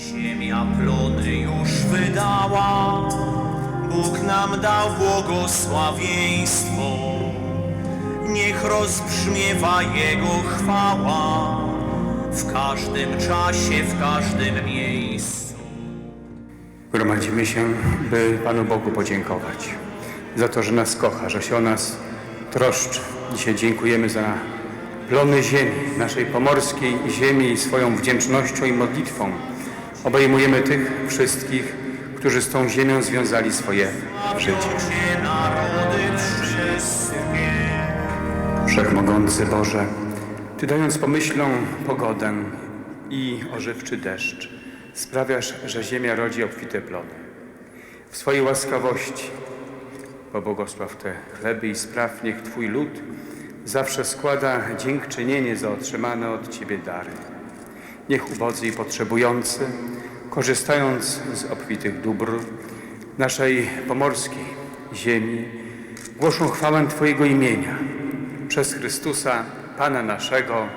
Ziemia plony już wydała, Bóg nam dał błogosławieństwo. Niech rozbrzmiewa Jego chwała w każdym czasie, w każdym miejscu. Gromadzimy się, by Panu Bogu podziękować za to, że nas kocha, że się o nas troszczy. Dzisiaj dziękujemy za plony ziemi, naszej pomorskiej ziemi i swoją wdzięcznością i modlitwą. Obejmujemy tych wszystkich, którzy z tą ziemią związali swoje życie. Wszechmogący Boże, Ty dając pomyślą pogodę i ożywczy deszcz, sprawiasz, że ziemia rodzi obfite plony. W swojej łaskawości pobłogosław te chleby i spraw, niech Twój lud zawsze składa dziękczynienie za otrzymane od Ciebie dary. Niech ubodzy i potrzebujący, korzystając z obfitych dóbr naszej pomorskiej ziemi, głoszą chwałę Twojego imienia przez Chrystusa, Pana naszego.